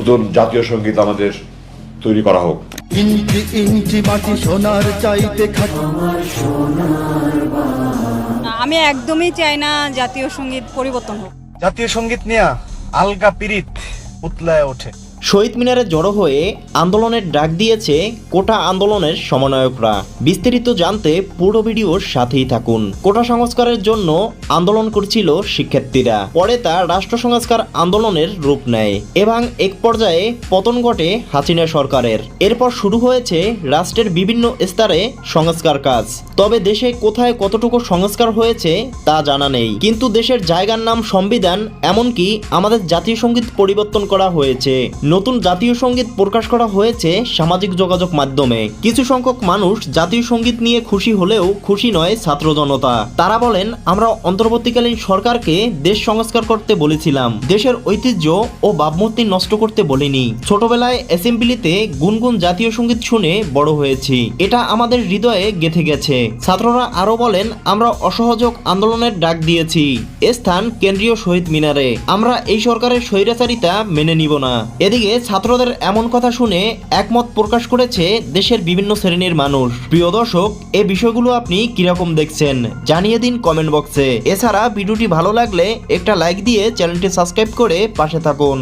নতুন জাতীয় সংগীত আমাদের তৈরি করা হোক। ইঞ্চি ইঞ্চি মাটি সোনার চাইতে আমি একদমই চাই না জাতীয় সংগীত পরিবর্তন হোক। জাতীয় সংগীত নিয়ে আলগা পিরিত উতলায় ওঠে। শহীদ মিনারে জড়ো হয়ে আন্দোলনের ডাক দিয়েছে কোটা আন্দোলনের সমন্বয়করা। বিস্তারিত জানতে পুরো ভিডিওর সাথেই থাকুন। কোটা সংস্কারের জন্য আন্দোলন করছিল শিক্ষার্থীরা। পরে তা রাষ্ট্র সংস্কার আন্দোলনের রূপ নেয় এবং এক পর্যায়ে পতন ঘটে হাসিনা সরকারের। এরপর শুরু হয়েছে রাষ্ট্রের বিভিন্ন স্তরে সংস্কার কাজ। তবে দেশে কোথায় কতটুকু সংস্কার হয়েছে তা জানা নেই। কিন্তু দেশের জায়গার নাম সংবিধান, এমনকি আমাদের জাতীয় সংগীত পরিবর্তন করা হয়েছে। নতুন জাতীয় সংগীত প্রকাশ করা হয়েছে সামাজিক যোগাযোগ মাধ্যমে। কিছু সংখ্যক মানুষ জাতীয় সংগীত নিয়ে খুশি হলেও খুশি নয় ছাত্র জনতা। তারা বলেন, আমরা অন্তর্বর্তীকালীন সরকারকে দেশ সংস্কার করতে বলেছিলাম। দেশের ঐতিহ্য ও ভাবমূর্তি নষ্ট করতে বলিনি। ছোটবেলায় অ্যাসেম্বলিতে গুনগুন জাতীয় সংগীত শুনে বড় হয়েছি। এটা আমাদের হৃদয়ে গেথে গেছে। ছাত্ররা আরও বলেন, আমরা অসহযোগ আন্দোলনের ডাক দিয়েছি। এ স্থান কেন্দ্রীয় শহীদ মিনারে। আমরা এই সরকারের স্বৈরাচারিতা মেনে নিব না। এদিকে ছাত্রদের এমন কথা শুনে একমত প্রকাশ করেছে দেশের বিভিন্ন শ্রেণির মানুষ। প্রিয় দর্শক, এ বিষয়গুলো আপনি কীরকম দেখছেন, জানিয়ে দিন কমেন্ট বক্সে। এছাড়া ভিডিওটি ভালো লাগলে একটা লাইক দিয়ে চ্যানেলটি সাবস্ক্রাইব করে পাশে থাকুন।